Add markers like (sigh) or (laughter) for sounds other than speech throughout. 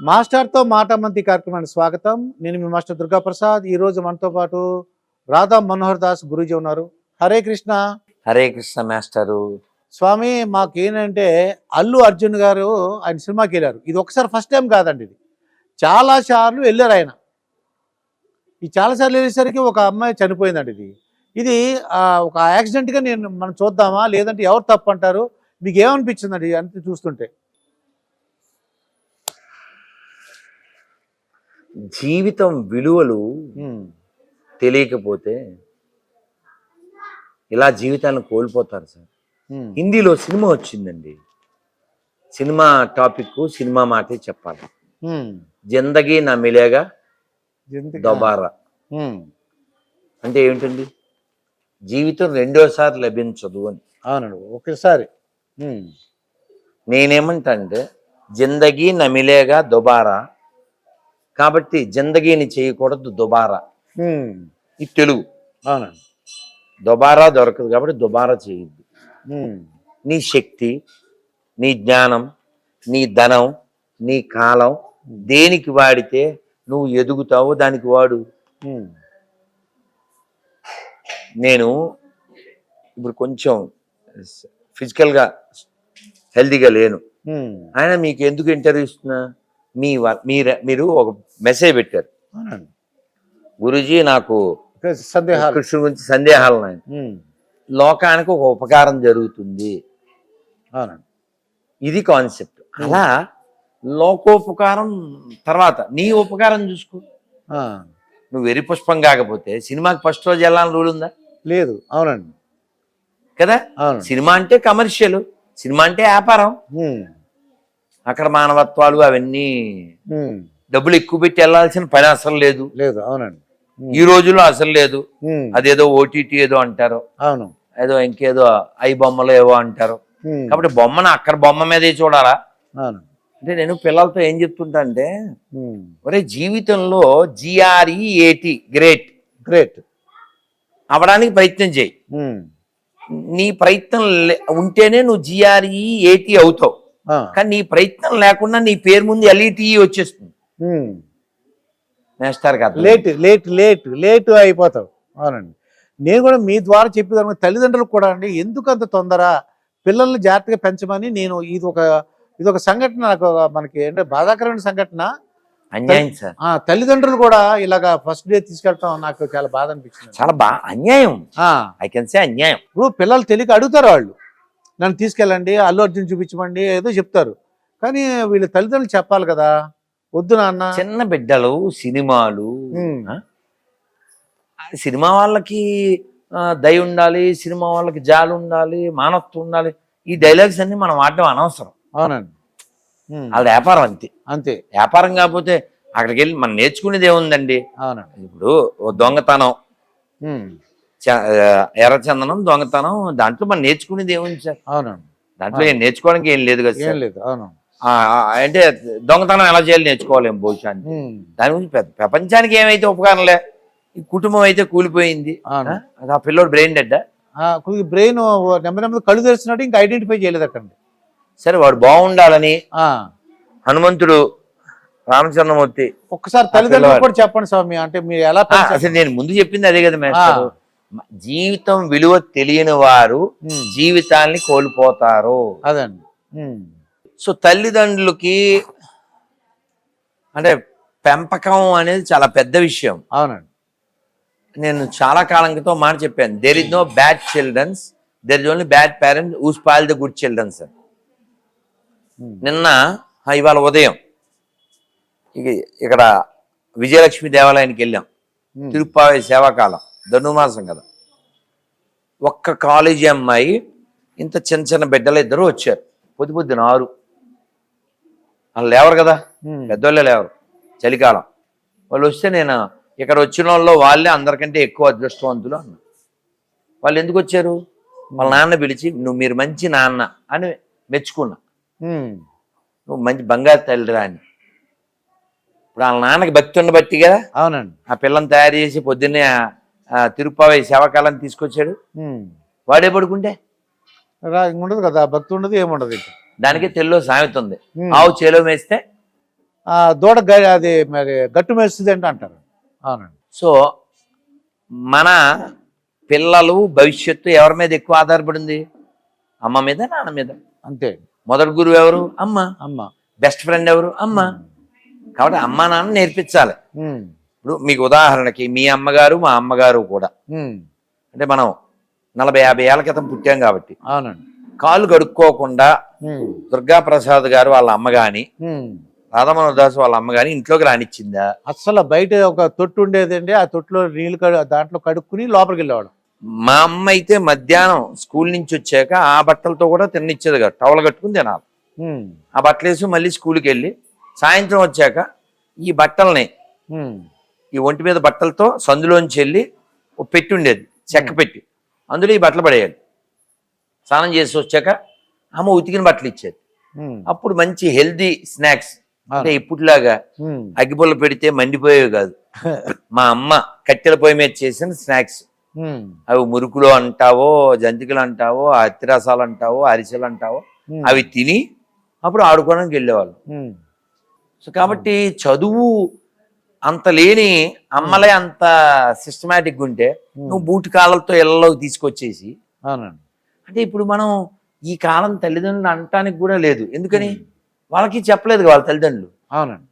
మాస్టర్తో మాట మంతి కార్యక్రమానికి స్వాగతం. నేను మీ మాస్టర్ దుర్గా ప్రసాద్ ఈ రోజు మనతో పాటు రాధా మనోహర్ దాస్ గురూజీ ఉన్నారు. హరే కృష్ణ. హరే కృష్ణ మాస్టరు. స్వామి మాకు ఏంటంటే అల్లు అర్జున్ గారు ఆయన సినిమాకి వెళ్ళారు. ఇది ఒకసారి ఫస్ట్ టైం కాదండి ఇది. చాలా సార్లు వెళ్ళారు ఆయన. ఈ చాలా సార్లు వెళ్ళేసరికి ఒక అమ్మాయి చనిపోయిందండి ఇది. ఇది ఒక యాక్సిడెంట్గా నేను మనం చూద్దామా? లేదంటే ఎవరు తప్పు అంటారు? మీకు ఏమనిపించిందండి అంతే చూస్తుంటే. జీవితం విలువలు తెలియకపోతే ఇలా జీవితాన్ని కోల్పోతారు సార్. హిందీలో సినిమా వచ్చిందండి. సినిమా టాపిక్ సినిమా మాటే చెప్పాలి. జిందగీ నా మిలేగా దొబారా. అంటే ఏమిటండి? జీవితం రెండోసారి లభించదు అని. అవునండి ఒకేసారి. నేనేమంటా అంటే జిందగీ నమిలేగా దుబారా కాబట్టి జిందగీని చేయకూడదు దుబారా. ఇది తెలుగు దుబారా దొరకదు కాబట్టి దుబారా చేయొద్దు. నీ శక్తి నీ జ్ఞానం నీ ధనం నీ కాలం దేనికి వాడితే నువ్వు ఎదుగుతావో దానికి వాడు. నేను ఇప్పుడు కొంచెం ఫిజికల్గా హెల్తీగా లేను. ఆయన మీకు ఎందుకు ఇంటర్వ్యూ ఇస్తున్నా మీ మీర- మీరు ఒక మెసేజ్ పెట్టారు. అవునండి. గురుజీ నాకు సందేహాలు. కృష్ణుడి గురించి సందేహాలు ఉన్నాయి. లోకానికి ఒక ఉపకారం జరుగుతుంది. అవునండి. ఇది కాన్సెప్ట్ అలా లోకోపకారం తర్వాత నీ ఉపకారం చూసుకో. నువ్వు వెరి పుష్పం కాకపోతే సినిమాకి ఫస్ట్ రోజు వెళ్ళాలని రూల్ ఉందా? లేదు. అవునండి. కదా? సినిమా అంటే కమర్షియల్ సినిమా అంటే వ్యాపారం. అక్కడ మానవత్వాలు అవన్నీ. డబ్బులు ఎక్కువ పెట్టి వెళ్ళాల్సిన పని అసలు లేదు లేదు అవునండి. ఈ రోజుల్లో అసలు లేదు. అదేదో ఓటీటీ ఏదో అంటారు అవును ఏదో ఇంకేదో ఐ బొమ్మలు ఏవో అంటారు. కాబట్టి బొమ్మను అక్కడ బొమ్మ మీదే చూడాలా అవును అంటే నేను పిల్లలతో ఏం చెప్తుంటా అంటే. ఒరే జీవితంలో జిఆర్ఈఏటి గ్రేట్ గ్రేట్ అవడానికి ప్రయత్నం చేయి. నీ ప్రయత్నం ఉంటేనే నువ్వు జిఆర్ఈఏటి అవుతావు ఆ. కానీ నీ ప్రయత్నం లేకుండా నీ పేరు ముందు ఎల్ఈటీఈ వచ్చేస్తుంది. నేస్తారు కదా. లేట్ లేట్ లేట్ లేట్ అయిపోతావు. అవునండి. నేను కూడా మీ ద్వారా చెప్పేదాన్ని తల్లిదండ్రులకు కూడా అండి ఎందుకు అంత తొందర? పిల్లల్ని జాగ్రత్తగా పెంచమని నేను ఇది ఒక ఇది ఒక సంఘటన నాకు మనకి అంటే బాధాకరమైన సంఘటన. అన్యాయం సార్. ఆ తల్లిదండ్రులు కూడా ఇలాగా ఫస్ట్ డే తీసుకెళ్ళటం నాకు చాలా బాధ అనిపించింది చాలా బా అన్యాయం. ఆ, ఐ కెన్ సే అన్యాయం. ఇప్పుడు పిల్లలు తెలియక అడుగుతారు వాళ్ళు. నన్ను తీసుకెళ్ళండి అల్లు అర్జున్ చూపించమండి ఏదో చెప్తారు. కానీ వీళ్ళ తల్లిదండ్రులు చెప్పాలి కదా వద్దు నాన్న. చిన్న బిడ్డలు సినిమాలు సినిమా వాళ్ళకి దయ ఉండాలి సినిమా వాళ్ళకి జాలి ఉండాలి మానవత్వం ఉండాలి. ఈ డైలాగ్స్ అన్ని మనం వాడడం అనవసరం. అవునండి. వాళ్ళ వ్యాపారం అంతే. అంతే. వ్యాపారం కాకపోతే అక్కడికి వెళ్ళి మనం నేర్చుకునేది ఏముందండి? అవునండి. ఇప్పుడు దొంగతనం. ఎర్రచందనం దొంగతనం దాంట్లో మనం నేర్చుకునేది ఏముంది సార్? అవునండి. దాంట్లో ఏం నేర్చుకోవడానికి ఏం లేదు కదా ఏం లేదు. అవును. అంటే దొంగతనం ఎలా చేయాలి నేర్చుకోవాలేం బహుశా. దాని గురించి ప్రపంచానికి ఏమైతే ఉపకారంలే ఈ కుటుంబం అయితే కూలిపోయింది. అవును. ఆ? పిల్లోడు బ్రెయిన్ డెడ్. కొద్దిగా బ్రెయిన్ నెమ్మది నెమ్మది కళ్ళు తెరిచినట్టు ఇంకా ఐడెంటిఫై చేయలేదు అక్కడ. సరే వాడు బాగుండాలని ఆ, హనుమంతుడు రామచంద్రమూర్తి ఒక్కసారి తల్లిదండ్రులు. కూడా చెప్పండి స్వామి అంటే మీరు ఎలా? అసలు నేను ముందు చెప్పింది అదే కదా మేస్టర్. జీవితం విలువ తెలియని వారు ఉమ్. జీవితాల్ని కోల్పోతారు. అదండి. సో తల్లిదండ్రులకి అంటే పెంపకం అనేది చాలా పెద్ద విషయం. అవునండి. నేను చాలా కాలం క్రితం మాట చెప్పాను. There is no bad childrens there is only bad parents who's spoil the good childrens అని. నిన్న ఇవాళ ఉదయం ఇక ఇక్కడ విజయలక్ష్మి దేవాలయానికి వెళ్ళాం. తిరుప్పావై సేవాకాలం. ధనుమాసం కదా. ఒక్క కాలేజీ అమ్మాయి ఇంత చిన్న చిన్న బిడ్డలు ఇద్దరు వచ్చారు. పొద్దు పొద్దున ఆరు. వాళ్ళు లేవరు కదా. పెద్దోళ్ళే లేవరు. చలికాలం. వాళ్ళు వస్తే నేను ఇక్కడ వచ్చిన వాళ్ళు వాళ్ళే అందరికంటే ఎక్కువ అదృష్టవంతులు అన్న వాళ్ళు ఎందుకు వచ్చారు? వాళ్ళ నాన్న పిలిచి నువ్వు మీరు మంచి నాన్న అని మెచ్చుకున్నా. నువ్వు మంచి బంగారు తల్లిరా అని. ఇప్పుడు వాళ్ళ నాన్నకి భక్తి ఉండబట్టి కదా. అవునండి. ఆ పిల్లని తయారు చేసి పొద్దున్నే తిరుపతి సేవకాలం తీసుకొచ్చాడు. వాడే పడుకుంటే? ఉండదు కదా భక్తి ఉండదు ఏముండదు దానికి తెల్లో సామెత ఉంది. ఆవు చేలో వేస్తే ఆ, దూడ అది మరి గట్టు మేస్తుంది అంటే అంటారు. అవునండి. సో మన పిల్లలు భవిష్యత్తు ఎవరి మీద ఎక్కువ ఆధారపడింది? అమ్మ మీద నాన్న మీద. అంతే. మొదటి గురువు ఎవరు? అమ్మ. అమ్మ. బెస్ట్ ఫ్రెండ్ ఎవరు? అమ్మ. కాబట్టి అమ్మ నాన్న నేర్పించాలి. ఇప్పుడు మీకు ఉదాహరణకి మీ అమ్మగారు మా అమ్మగారు కూడా. అంటే మనం నలభై యాభై ఏళ్ళ క్రితం పుట్టాం కాబట్టి. అవునండి. కాళ్ళు కడుక్కోకుండా దుర్గా ప్రసాద్ గారు వాళ్ళ అమ్మ గాని ఉమ్. రాధమనోదాస్ వాళ్ళ అమ్మ గాని ఇంట్లోకి రానిచ్చిందా? అస్సలు బయట ఒక తొట్టు ఉండేదండి. ఆ తొట్టులో నీళ్ళు కడు దాంట్లో కడుక్కుని లోపలికి వెళ్ళేవాడు మా అమ్మ అయితే మధ్యాహ్నం స్కూల్ నుంచి వచ్చాక ఆ బట్టలతో కూడా తిననిచ్చేది కదా. టవల్ కట్టుకుని తినాలి. ఆ బట్టలు వేసి మళ్ళీ స్కూల్కి వెళ్ళి సాయంత్రం వచ్చాక ఈ బట్టల్ని ఈ ఒంటి మీద బట్టలతో సందులోంచి వెళ్ళి ఒక పెట్టి ఉండేది చెక్క పెట్టి. అందులో ఈ బట్టలు పడేయాలి. స్నానం చేసి వచ్చాక అమ్మ ఉతికిన బట్టలు ఇచ్చేది. అప్పుడు మంచి హెల్దీ స్నాక్స్ అంటే. ఇప్పుడులాగా అగ్గిపుల్ల పెడితే మండిపోయేవి కాదు. మా అమ్మ కట్టెల పొయ్యి మీద చేసిన స్నాక్స్. అవి మురుకులు అంటావో జంతికలు అంటావో అత్తిరసాలు అంటావో అరిసెలు అంటావో అవి తిని అప్పుడు ఆడుకోవడానికి వెళ్ళేవాళ్ళు. సో కాబట్టి చదువు అంత లేని అమ్మలే అంత సిస్టమేటిక్ ఉంటే నువ్వు బూటి కాళ్ళతో ఇళ్ళలోకి తీసుకొచ్చేసి అవునండి. అంటే ఇప్పుడు మనం ఈ కాలం తల్లిదండ్రులు అనటానికి కూడా లేదు. ఎందుకని? వాళ్ళకి చెప్పలేదు వాళ్ళ తల్లిదండ్రులు. అవునండి.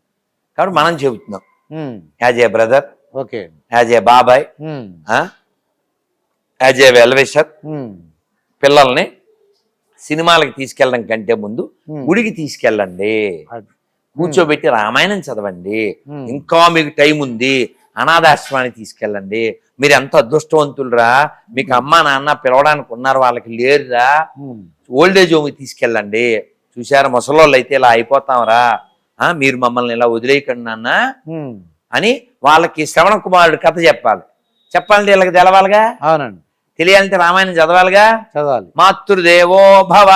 కాబట్టి మనం చెబుతున్నాం. As a brother okay. As a babai as a well-wisher ఉమ్, పిల్లల్ని సినిమాలకు తీసుకెళ్ళడం కంటే ముందు గుడికి తీసుకెళ్ళండి. కూర్చోబెట్టి రామాయణం చదవండి. ఇంకా మీకు టైం ఉంది. అనాథాశ్రమానికి తీసుకెళ్ళండి. మీరు ఎంత అదృష్టవంతులరా? మీకు అమ్మ నాన్న పిలవడానికి ఉన్నారు వాళ్ళకి లేరురా. ఉమ్, ఓల్డేజ్ హోమ్కి తీసుకెళ్ళండి. చూసారా ముసలోళ్ళు అయితే ఇలా అయిపోతాంరా. మీరు మమ్మల్ని ఇలా వదిలేయకండి నాన్న అని వాళ్ళకి శ్రవణ కుమారుడు కథ చెప్పాలి. చెప్పాలంటే వీళ్ళకి తెలవాలిగా? అవునండి. తెలియాలంటే రామాయణం చదవాలిగా? చదవాలి. మాతృదేవో భవ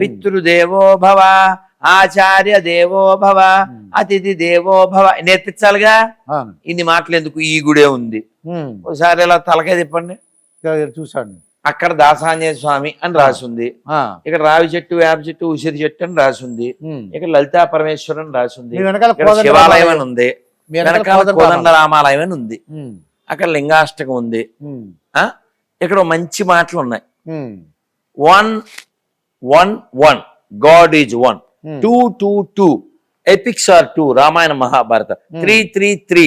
పితృదేవో భవ ఆచార్య దేవో భవ ఉమ్, అతిథి దేవో భవ. నేర్పించాలిగా ఇన్ని మాటలు ఎందుకు ఈ గుడే ఉంది. ఒకసారి ఇలా తలకాయ తిప్పండి. చూశాను అక్కడ దాసాంజనేయ స్వామి అని రాసుంది. ఇక్కడ రావి చెట్టు వేప చెట్టు ఉసిరి చెట్టు అని రాసుంది. ఇక్కడ లలితా పరమేశ్వరం అని రాసుంది. శివాలయం. అని ఉంది. వెనకాల కోదండ రామాలయం. అని ఉంది. అక్కడ లింగాష్టకం ఉంది. ఇక్కడ మంచి మాటలు ఉన్నాయి one one one God is one. Two two two epics are two Ramayana Mahabharata three three three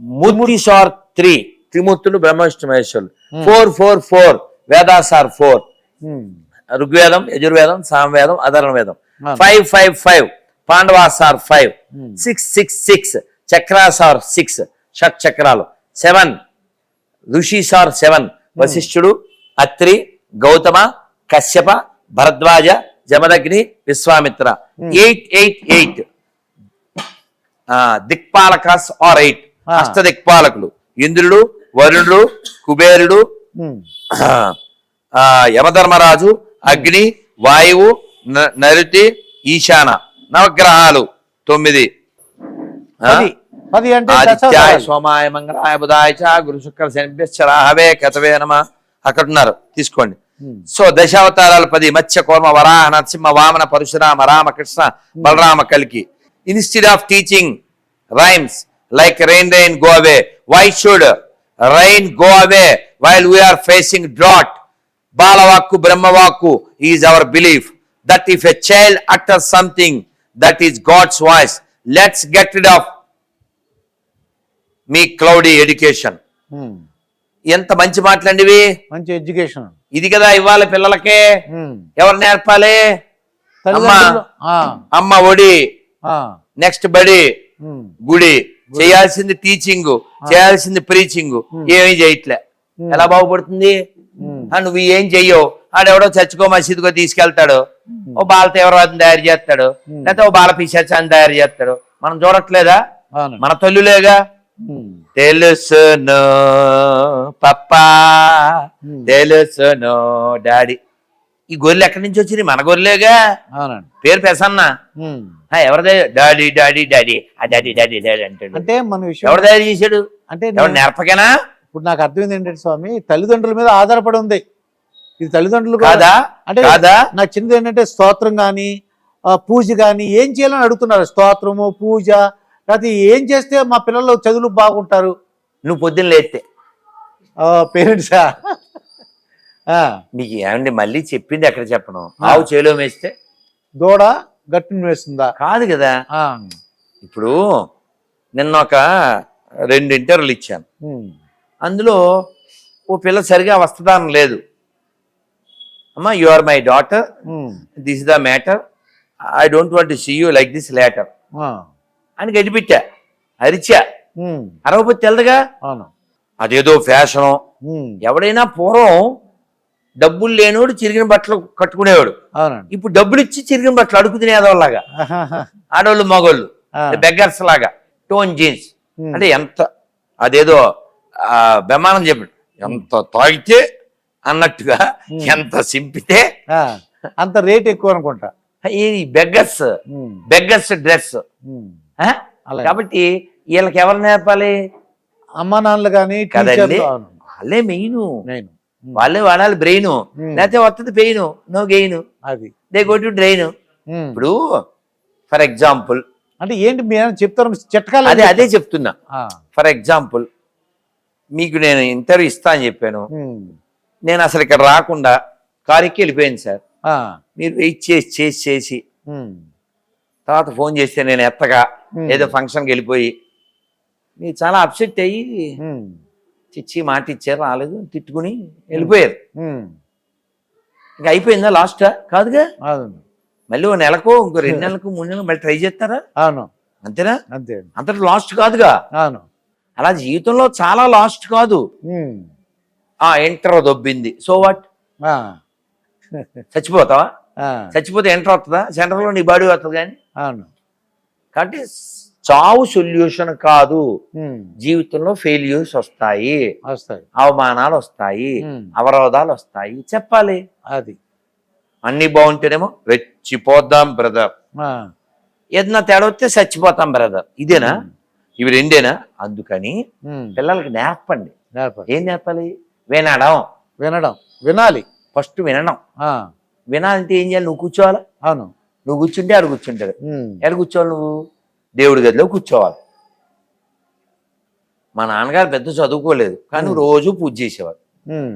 murtis are three Trimurthulu Brahma Vishnu మహేశ్వరులు. Four four four Vedas are four ఋగ్వేదం యజుర్వేదం సామవేదం అధర్ణ వేదం. Five five five Pandavas are five six six six chakras are six shut చక్రాలు seven rishis are seven వశిష్ఠుడు Atri Gautama Kashyapa Bharadwaja Jamadagni Vishwamitra. Eight eight eight. Dikpalakas are eight. అష్ట దిక్పాలకులు. ఇంద్రుడు వరుణుడు కుబేరుడు ఆ, యమధర్మరాజు అగ్ని వాయువు నరుతి ఈశాన. నవగ్రహాలు. తొమ్మిది. ఆదిత్యాయ. సోమాయ మంగళాయ బుధాయ గురు శుక్ర శనిభ్యశ్చరాహవే కతవే నమ. అక్కడ ఉన్నారు తీసుకోండి. సో దశావతారాలు పది మత్స్య కోర్మ వరాహ నరసింహ వామన పరశురామ రామ కృష్ణ బలరామ కలికి. Instead of teaching rhymes like rain rain go away why should rain go away while we are facing drought balavakku brahmavakku is our belief that if a child utter something that is God's voice let's get rid of me cloudy education ఎంత మంచి మాటలండి ఇవి మంచి education. ఇది కదా ఇవ్వాలి పిల్లలకే ఎవరు నేర్పాలి? అమ్మ. ఒడి. నెక్స్ట్ బడి. గుడి. చేయాల్సింది టీచింగ్. చేయాల్సింది ప్రీచింగ్. ఏమీ చేయట్లే. ఎలా బాగుపడుతుంది? నువ్వు ఏం చెయ్యవు. ఆడెవడో చచ్చుకో మసీదుకో తీసుకెళ్తాడు. ఓ బాల తీవ్రవాదం తయారు చేస్తాడు. లేకపోతే ఓ బాల పిశాచాన్ని తయారు చేస్తాడు. మనం చూడట్లేదా? మన తల్లులేగా? తెలుసును పప్పా. తెలుసును డాడీ. ఈ గొర్రెలు ఎక్కడి నుంచి వచ్చినాయి? మన గొర్రెలేగా? అవునండి. పేరు పెసన్న. ఎవరిదే? Daddy daddy daddy. ఆ డాడీ డాడీ డాడీ అంటాడు. అంటే మన విషయం ఎవరు తయారు చేశాడు? అంటే ఎవరు నేర్పకేనా? ఇప్పుడు నాకు అర్థమైంది ఏంటంటే స్వామి తల్లిదండ్రుల మీద ఆధారపడి ఉంది. ఇది తల్లిదండ్రులు కాదా? అంటే కాదా? నాకు చిన్నది ఏంటంటే స్తోత్రం కానీ పూజ కానీ ఏం చేయాలని అడుగుతున్నారు? స్తోత్రము పూజ లేకపోతే ఏం చేస్తే మా పిల్లలు చదువులు బాగుంటారు? నువ్వు పొద్దున్న లేస్తే. పేరెంట్సా? మీకు ఏమండి మళ్ళీ చెప్పింది ఎక్కడ చెప్పను? ఆవు చేలో వేస్తే దూడ గట్టిని వేస్తుందా? కాదు కదా. ఇప్పుడు నిన్న ఒక రెండు ఇంటర్వ్యూలు ఇచ్చాను. అందులో ఓ పిల్ల సరిగా వస్తదానం లేదు. అమ్మా you are my daughter this the matter I don't want see you like this later అని గడిపిట్టా అరిచా. అరవపోతే అవును. అదేదో ఫ్యాషను. ఎవడైనా పూర్వం డబ్బులు లేనోడు చిరిగిన బట్టలు కట్టుకునేవాడు. అవునండి. ఇప్పుడు డబ్బులు ఇచ్చి చిరిగిన బట్టలు అడుగు తినేదోళ్ళగా ఆహాహా, (laughs) ఆడవాళ్ళు మగోళ్ళు బెగ్గర్స్ లాగా. Torn jeans. అంటే ఎంత అదేదో బెమానం చెప్పాడు. ఎంత తాగితే అన్నట్టుగా. ఎంత సింపితే. అంత రేట్ ఎక్కువ అనుకుంటా. ఈ బెగ్గర్స్ బెగ్గర్స్ డ్రెస్ కాబట్టి వీళ్ళకి ఎవరు నేర్పాలి? అమ్మ నాన్నలు కానీ కదండి. వాళ్ళే మెయిన్ నేను వాళ్ళే వాడాలి బ్రెయిన్ లేకపోతే వస్తుంది పెయిన్ నో గెయిన్ అది. They go to drain. ఇప్పుడు ఫర్ ఎగ్జాంపుల్ అంటే ఏంటి మీరు చెప్తారు? చిట్కాలు అదే అదే చెప్తున్నా. ఫర్ ఎగ్జాంపుల్ మీకు నేను ఇంటర్వ్యూ ఇస్తా అని చెప్పాను. నేను అసలు ఇక్కడ రాకుండా కారుకి వెళ్ళిపోయాను సార్. మీరు వెయిట్ చేసి చేసి చేసి. తర్వాత ఫోన్ చేస్తే నేను ఎత్తగా ఏదో ఫంక్షన్కి వెళ్ళిపోయి మీరు చాలా అప్సెట్ అయ్యి చిచ్చి మాట ఇచ్చారు రాలేదు తిట్టుకుని వెళ్ళిపోయారు. ఇంకా అయిపోయిందా లాస్ట్? కాదుగా? మళ్ళీ ఓ నెలకు ఇంకో రెండు నెలలకు మూడు నెలలకు మళ్ళీ ట్రై చేస్తారా? అవును. అంతేనా? అంతే. అంతటి లాస్ట్ కాదుగా? అవును. అలా జీవితంలో చాలా లాస్ట్ కాదు. ఆ ఎంటర్ దొబ్బింది. సో వాట్ చచ్చిపోతావా? చచ్చిపోతే ఎంటర్ వస్తుందా? సెంటర్లో నీ బాడీ వస్తుంది కానీ? అవును. కాబట్టి చావు సొల్యూషన్ కాదు. ఉమ్, జీవితంలో ఫెయిల్యూర్స్ వస్తాయి. వస్తాయి. అవమానాలు వస్తాయి. ఉమ్, అవరోధాలు వస్తాయి. చెప్పాలి. అది. అన్ని బాగుంటేనేమో రెచ్చిపోద్దాం బ్రదర్ ఏదన్నా తేడా వస్తే చచ్చిపోతాం బ్రదర్ ఇదేనా? ఇవి రెండేనా? అందుకని పిల్లలకి నేర్పండి. నేర్పండి. ఏం నేర్పాలి? వినడం. వినడం. వినాలి. ఫస్ట్ వినడం. వినాలంటే ఏం చేయాలి? నువ్వు కూర్చోవాలా? అవును. నువ్వు కూర్చుంటే ఆడు కూర్చుంటాడు. ఉమ్, ఎక్కడ కూర్చోవాలి నువ్వు? దేవుడి గదిలో కూర్చోవాలి. మా నాన్నగారు పెద్ద చదువుకోలేదు కానీ. రోజు పూజ చేసేవారు ఉమ్,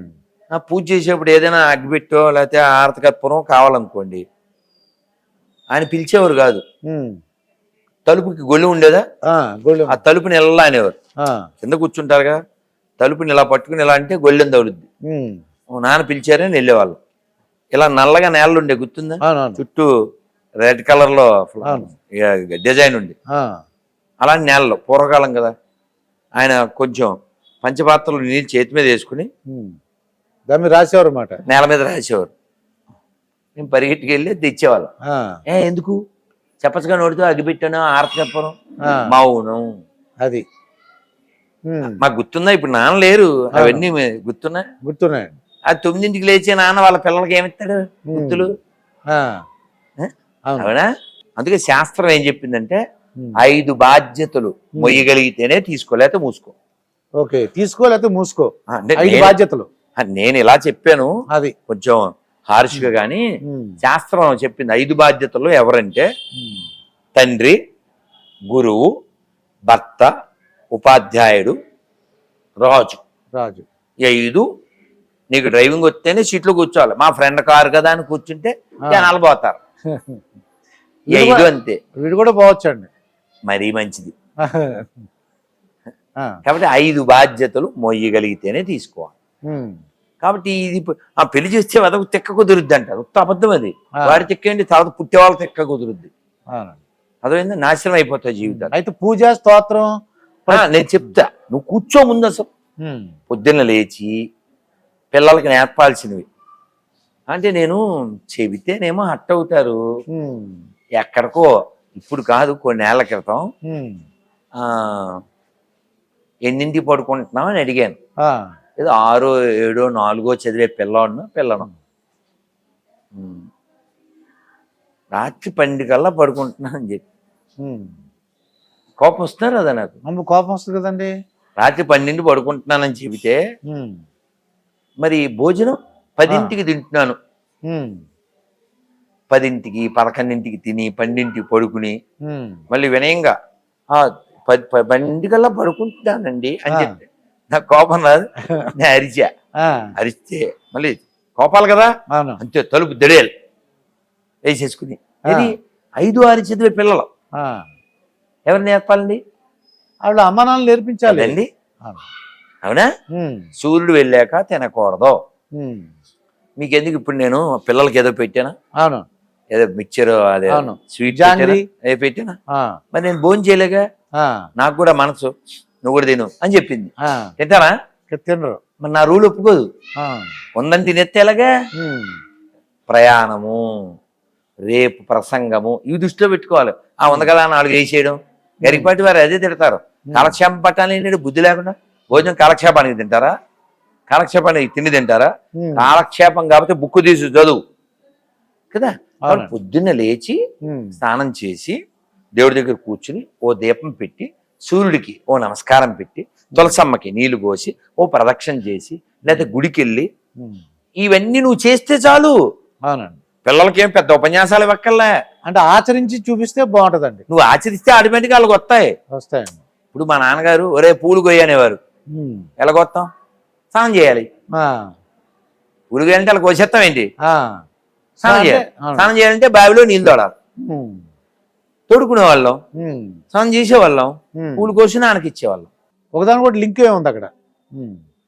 ఆ పూజ చేసేప్పుడు ఏదైనా అగ్గిపెట్టో లేకపోతే ఆరతి కర్పూరం కావాలనుకోండి ఆయన పిలిచేవారు కాదు. తలుపుకి గొల్లి ఉండేదా? ఆ, తలుపుని ఎలా అనేవారు. కింద కూర్చుంటారుగా తలుపుని ఇలా పట్టుకుని ఇలా అంటే గొల్లెం తగులుద్ది. నాన్న పిలిచారని వెళ్ళేవాళ్ళు. ఇలా నల్లగా నేలలు ఉండే గుర్తుందా చుట్టూ రెడ్ కలర్లో. డిజైన్ ఉంది. అలాంటి నేలలో పూర్వకాలం కదా. ఆయన కొంచెం పంచపాత్రలు నీళ్ళు చేతి మీద వేసుకుని. దాని మీద రాసేవారు అన్నమాట. నేల మీద రాసేవారు. మేము పరిగెట్టుకు వెళ్ళి తెచ్చేవాళ్ళం ఏ ఎందుకు? చెప్పచ్చుగా నోటితో అగ్గిపెట్టాను ఆరతి చెప్పను. మౌనం. అది. మాకు గుర్తుందా? ఇప్పుడు నాన్న లేరు. అవన్నీ గుర్తున్నా గుర్తున్నాయి? అది తొమ్మిదింటికి లేచే నాన్న వాళ్ళ పిల్లలకి ఏమిస్తాడు? గుర్తులు? అవును. అందుకే శాస్త్రం ఏం చెప్పిందంటే ఐదు బాధ్యతలు మొయ్యగలిగితేనే తీసుకో లేకపోతే మూసుకో. ఓకే తీసుకో లేకపోతే మూసుకో. ఐదు బాధ్యతలు. నేను ఇలా చెప్పాను. అది. కొంచెం హార్ష్గా కానీ శాస్త్రం చెప్పింది ఐదు బాధ్యతలు ఎవరంటే తండ్రి గురువు భర్త ఉపాధ్యాయుడు రాజు. రాజు. ఐదు నీకు డ్రైవింగ్ వస్తేనే సీట్లో కూర్చోవాలి. మా ఫ్రెండ్ కారు కదా అని కూర్చుంటే. జనాలు పోతారు. (laughs) కూడా- అంతే వీడు కూడా పోవచ్చండి. మరీ మంచిది. (laughs) కాబట్టి ఐదు బాధ్యతలు మొయ్యగలిగితేనే తీసుకోవాలి. కాబట్టి ఇది ఆ పెళ్ళి చేస్తే అదొక తెక్క కుదురుద్ది అంటారు ఉత్త అబద్ధం అది. వాడి తెక్కేంటి తర్వాత పుట్టేవాళ్ళ తెక్క కుదురుద్ది. అదేంది నాశనం అయిపోతాయి జీవితాలు. అయితే పూజ స్తోత్రం నేను చెప్తా. నువ్వు కూర్చో ముందు అసలు. పొద్దున్న లేచి పిల్లలకి నేర్పాల్సినవి. అంటే నేను చెబితేనేమో హట్ అవుతారు ఎక్కడికో ఇప్పుడు కాదు కొన్ని ఏళ్ళ క్రితం ఎన్నింటికి పడుకుంటున్నావు అని అడిగాను. ఏదో ఆరో ఏడో నాలుగో చదివే పిల్లవాడిన పిల్లను. రాత్రి పన్నెండు కల్లా పడుకుంటున్నా అని చెప్పి. కోపం వస్తున్నారు కదా నాకు. అమ్మ కోపం వస్తుంది కదండి. రాత్రి పన్నెండు పడుకుంటున్నానని చెబితే మరి భోజనం? పదింటికి తింటున్నాను. పదింటికి పదకొండింటికి తిని పన్నెండింటికి పడుకుని మళ్ళీ వినయంగా పది ప- పన్నెండింటికల్లా పడుకుంటున్నానండి అని. చెప్పి. నాకు కోపం రాదు. నేను అరిచా. అరిస్తే మళ్ళీ కోపాలు కదా? అంతే తలుపు దడేలు. వేసేసుకుని. ఇది ఐదు ఆరు చదివే పిల్లలు ఎవరు నేర్పాలండి? ఆవిడ అమ్మ నాన్న నేర్పించాలి. అదండి అవును. సూర్యుడు వెళ్ళాక తినకూడదు. మీకు ఎందుకు ఇప్పుడు నేను పిల్లలకి ఏదో పెట్టానా? అవును. ఏదో మిక్చర్ అదే అవును. స్వీట్ జాంగ్రీ. పెట్టానా ఏ పెట్టానా? ఆ, మరి నేను భోజనం చేయలేగా? ఆ, నాకు కూడా మనసు. నువ్వు కూడా తిను అని చెప్పింది. తింటారా తినరు. మరి నా రూల్ ఒప్పుకోదు. ఉందని ఎలాగా? ఉమ్, ప్రయాణము రేపు ప్రసంగము ఇవి దృష్టిలో పెట్టుకోవాలి. ఆ ఉంది కదా నాలుగు వేసేయడం గరిపాటి వారు అదే తిడతారు. కాలక్షేపం పట్టాలి బుద్ధి లేకుండా భోజనం కాలక్షేపానికి తింటారా? కాలక్షేపానికి తిండి తింటారా? కాలక్షేపం కాబట్టి బుక్ తీసి చదువు. కదా. పొద్దున్న లేచి స్నానం చేసి దేవుడి దగ్గర కూర్చుని ఓ దీపం పెట్టి సూర్యుడికి ఓ నమస్కారం పెట్టి తులసమ్మకి నీళ్ళు పోసి ఓ ప్రదక్షిణ చేసి లేదా గుడికి వెళ్ళి ఇవన్నీ నువ్వు చేస్తే చాలు. అవునండి. పిల్లలకేం పెద్ద ఉపన్యాసాలు ఇవ్వక్కర్లే. అంటే ఆచరించి చూపిస్తే బాగుంటదండి. నువ్వు ఆచరిస్తే ఆటోమేటిక్గా వాళ్ళకి వస్తాయి. వస్తాయండి. ఇప్పుడు మా నాన్నగారు ఒరే పూలు కొయ్యనేవారు. ఉమ్, ఎలాగొత్తాం? స్నానం చేయాలి. పూలు కొయ్యాలంటే వాళ్ళకి వచ్చేస్తాం ఏంటి? ఆ, స్నానం అంటే- చేయాలి. స్నానం చేయాలంటే బావిలో నీళ్ళు తోడాలి. తోడుకునే వాళ్ళం. స్నానం చేసేవాళ్ళం. పూలు కోసి నాన్నకి ఇచ్చేవాళ్ళం ఒకదాని కూడా లింక్ ఏముంది అక్కడ?